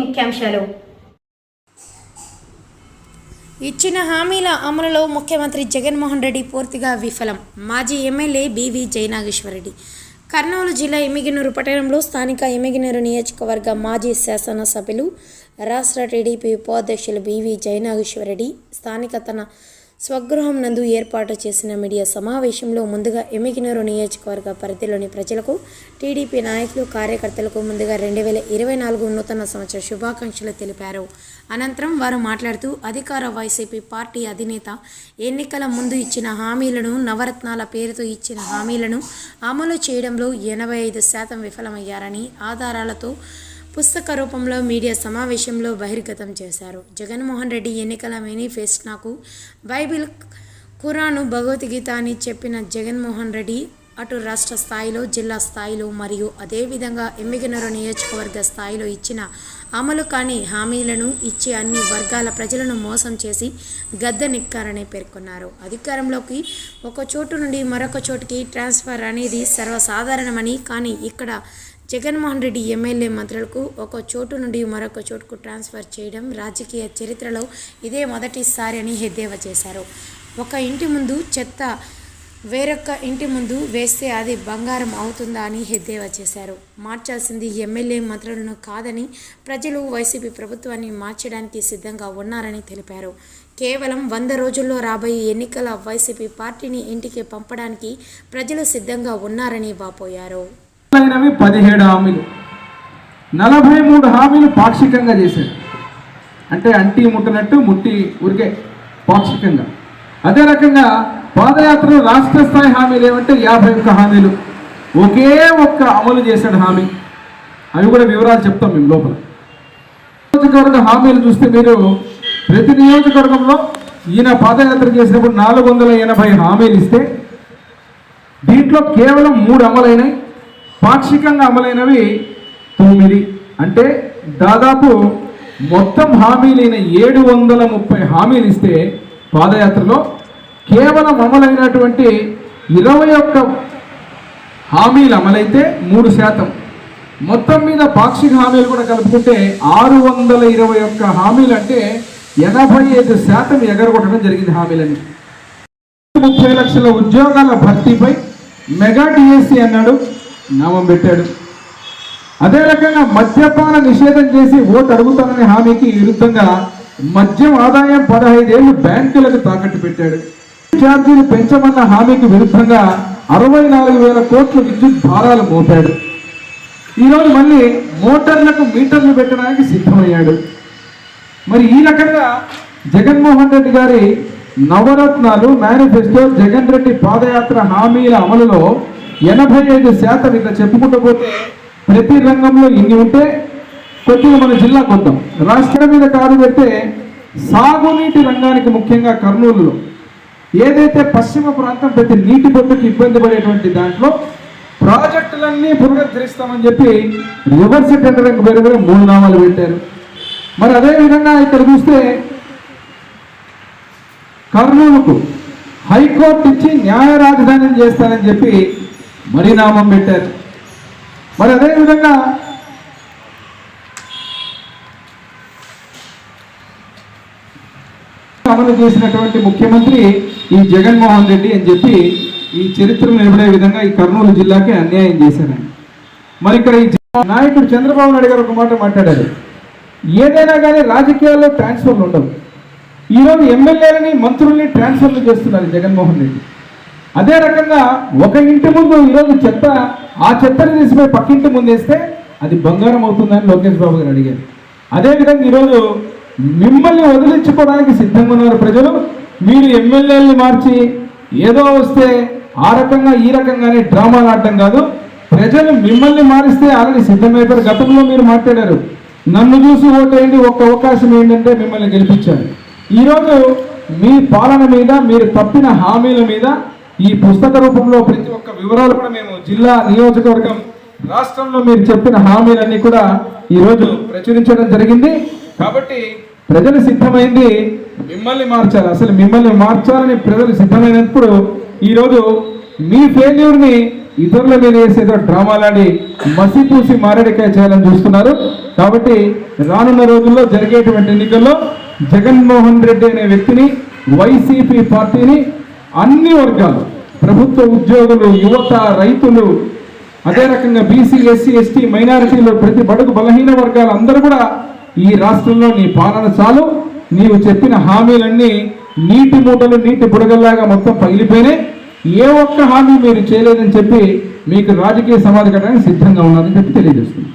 ముఖ్యాంశాలు. ఇచ్చిన హామీల అమలులో ముఖ్యమంత్రి జగన్మోహన్ రెడ్డి పూర్తిగా విఫలం. మాజీ ఎమ్మెల్యే బివి జయనాగేశ్వరరెడ్డి. కర్నూలు జిల్లా ఎమ్మిగినూరు పట్టణంలో స్థానిక ఎమ్మిగినూరు నియోజకవర్గ మాజీ శాసనసభ్యులు రాష్ట్ర టీడీపీ ఉపాధ్యక్షులు బివి జయనాగేశ్వరరెడ్డి స్థానిక తన స్వగృహం నందు ఏర్పాటు చేసిన మీడియా సమావేశంలో ముందుగా ఎమ్మిగినూరు నియోజకవర్గ పరిధిలోని ప్రజలకు టీడీపీ నాయకులు కార్యకర్తలకు ముందుగా రెండు వేల ఇరవై నాలుగు నూతన సంవత్సర శుభాకాంక్షలు తెలిపారు. అనంతరం వారు మాట్లాడుతూ అధికార వైసీపీ పార్టీ అధినేత ఎన్నికల ముందు ఇచ్చిన హామీలను నవరత్నాల పేరుతో ఇచ్చిన హామీలను అమలు చేయడంలో ఎనభై ఐదు శాతం విఫలమయ్యారని ఆధారాలతో పుస్తక రూపంలో మీడియా సమావేశంలో బహిర్గతం చేశారు. జగన్మోహన్ రెడ్డి ఎన్నికల మేనిఫెస్టోకు బైబిల్ ఖురాను భగవద్గీత అని చెప్పిన జగన్మోహన్ రెడ్డి అటు రాష్ట్ర స్థాయిలో జిల్లా స్థాయిలో మరియు అదేవిధంగా ఎమ్మిగనూరు నియోజకవర్గ స్థాయిలో ఇచ్చిన అమలు కాని హామీలను ఇచ్చి అన్ని వర్గాల ప్రజలను మోసం చేసి గద్దెనెక్కారని పేర్కొన్నారు. అధికారంలోకి ఒక చోటు నుండి మరొక చోటుకి ట్రాన్స్ఫర్ అనేది సర్వసాధారణమని కానీ ఇక్కడ జగన్మోహన్ రెడ్డి ఎమ్మెల్యే మంత్రులకు ఒక చోటు నుండి మరొక చోటుకు ట్రాన్స్ఫర్ చేయడం రాజకీయ చరిత్రలో ఇదే మొదటిసారి అని ఎద్దేవా చేశారు. ఒక ఇంటి ముందు చెత్త వేరొక ఇంటి ముందు వేస్తే అది బంగారం అవుతుందా అని ఎద్దేవా చేశారు. మార్చాల్సింది ఎమ్మెల్యే మంత్రులను కాదని ప్రజలు వైసీపీ ప్రభుత్వాన్ని మార్చడానికి సిద్ధంగా ఉన్నారని తెలిపారు. కేవలం వంద రోజుల్లో రాబోయే ఎన్నికల వైసీపీ పార్టీని ఇంటికి పంపడానికి ప్రజలు సిద్ధంగా ఉన్నారని వాపోయారు. అయినవి పదిహేడు హామీలు. నలభై మూడు హామీలు పాక్షికంగా చేశారు. అంటే అంటి ముట్టనట్టు ముట్టి ఉరికే పాక్షికంగా. అదే రకంగా పాదయాత్రలో రాష్ట్ర స్థాయి హామీలు ఏమంటే యాభై ఒక్క హామీలు. ఒకే ఒక్క అమలు చేశాడు హామీ. అవి కూడా వివరాలు చెప్తాం మేము లోపల. నియోజకవర్గ హామీలు చూస్తే మీరు ప్రతి నియోజకవర్గంలో ఈయన పాదయాత్ర చేసినప్పుడు నాలుగు వందల ఎనభై హామీలు ఇస్తే దీంట్లో కేవలం మూడు అమలైనాయి. పాక్షికంగా అమలైనవి తొమ్మిది. అంటే దాదాపు మొత్తం హామీలైన ఏడు వందల ముప్పై హామీలు ఇస్తే పాదయాత్రలో కేవలం అమలైనటువంటి ఇరవై ఒక్క హామీలు అమలైతే మూడు శాతం. మొత్తం మీద పాక్షిక హామీలు కూడా కలుపుకుంటే ఆరు వందల ఇరవై ఒక్క హామీలు అంటే ఎనభై ఐదు శాతం ఎగరగొట్టడం జరిగింది హామీలని ముప్పై లక్షల ఉద్యోగాల భర్తీపై మెగా డిఎస్సి అన్నాడు. నామం పెట్టాడు. అదే రకంగా మద్యపాన నిషేధం చేసి ఓటు అడుగుతాననే హామీకి విరుద్ధంగా మద్యం ఆదాయం పదహైదేళ్ళు బ్యాంకులకు తాకట్టు పెట్టాడు. ఛార్జీలు పెంచమన్న హామీకి విరుద్ధంగా అరవై నాలుగు వేల కోట్ల విద్యుత్ భారాలు మోపాడు. ఈరోజు మళ్ళీ మోటార్లకు మీటర్లు పెట్టడానికి సిద్ధమయ్యాడు. మరి ఈ రకంగా జగన్మోహన్ రెడ్డి గారి నవరత్నాలు మేనిఫెస్టో జగన్ రెడ్డి పాదయాత్ర హామీల అమలులో ఎనభై ఐదు శాతం ఇట్లా చెప్పుకుంటూ పోతే ప్రతి రంగంలో ఇన్ని ఉంటే కొద్దిగా మన జిల్లా కొద్దాం రాష్ట్రం మీద కారు పెడితే సాగునీటి రంగానికి ముఖ్యంగా కర్నూలులో ఏదైతే పశ్చిమ ప్రాంతం ప్రతి నీటి బొట్టుకు ఇబ్బంది పడేటువంటి దాంట్లో ప్రాజెక్టులన్నీ పునరుద్ధరిస్తామని చెప్పి రివర్స్ టెండరింగ్ పేరు కూడా మూడు నామాలు పెట్టారు. మరి అదే విధంగా ఇక్కడ చూస్తే కర్నూలుకు హైకోర్టు ఇచ్చి న్యాయ రాజధానిని చేస్తానని చెప్పి మరీ నామం పెట్టారు. మరి అదే విధంగా అమలు చేసినటువంటి ముఖ్యమంత్రి ఈ జగన్మోహన్ రెడ్డి అని చెప్పి ఈ చరిత్రను నిలబడే విధంగా ఈ కర్నూలు జిల్లాకి అన్యాయం చేశారని మరి ఇక్కడ ఈ నాయకుడు చంద్రబాబు నాయుడు గారు ఒక మాట మాట్లాడారు. ఏదైనా కానీ రాజకీయాల్లో ట్రాన్స్ఫర్లు ఉండవు. ఈరోజు ఎమ్మెల్యేలని మంత్రుల్ని ట్రాన్స్ఫర్లు చేస్తున్నారు జగన్మోహన్ రెడ్డి. అదే రకంగా ఒక ఇంటి ముందు ఈరోజు చెత్త ఆ చెత్తని తీసిపోయి పక్కింటి ముందు వేస్తే అది బంగారం అవుతుందని లోకేష్ బాబు గారు అడిగారు. అదేవిధంగా ఈరోజు మిమ్మల్ని వదిలించుకోవడానికి సిద్ధంగా ఉన్నారు ప్రజలు. మీరు ఎమ్మెల్యేలని మార్చి ఏదో వస్తే ఆ రకంగా ఈ రకంగానే డ్రామాలు ఆడటం కాదు. ప్రజలు మిమ్మల్ని మారిస్తే ఆల్రెడీ సిద్ధమైపోయారు. గతంలో మీరు మాట్లాడారు. నన్ను చూసి ఓటేయండి ఒక్క అవకాశం ఏంటంటే మిమ్మల్ని గెలిపించారు. ఈరోజు మీ పాలన మీద మీరు తప్పిన హామీల మీద ఈ పుస్తక రూపంలో ప్రతి ఒక్క వివరాలు కూడా మేము జిల్లా నియోజకవర్గం రాష్ట్రంలో మీరు చెప్పిన హామీలన్నీ కూడా ఈరోజు ప్రచురించడం జరిగింది. కాబట్టి ప్రజలు సిద్ధమైంది మిమ్మల్ని మార్చాలి. అసలు మిమ్మల్ని మార్చాలని ప్రజలు సిద్ధమైనప్పుడు ఈరోజు మీ ఫెయిల్యూర్ని ఇతరుల మీద వేసేదో డ్రామాలాడి మసిపూసి మారేడికాయ చేయాలని చూస్తున్నారు. కాబట్టి రానున్న రోజుల్లో జరిగేటువంటి ఎన్నికల్లో జగన్మోహన్ రెడ్డి అనే వ్యక్తిని వైసీపీ పార్టీని అన్ని వర్గాలు ప్రభుత్వ ఉద్యోగులు యువత రైతులు అదే రకంగా బీసీ ఎస్సీ ఎస్టీ మైనారిటీలు ప్రతి బడుగు బలహీన వర్గాలు అందరూ కూడా ఈ రాష్ట్రంలో నీ పాలన చాలు. నీవు చెప్పిన హామీలన్నీ నీటి మూటలు నీటి బుడగల్లాగా మొత్తం పగిలిపోయినాయి. ఏ ఒక్క హామీ మీరు చేయలేదని చెప్పి మీకు రాజకీయ సమాధి కట్టడానికి సిద్ధంగా ఉన్నారని చెప్పి తెలియజేస్తుంది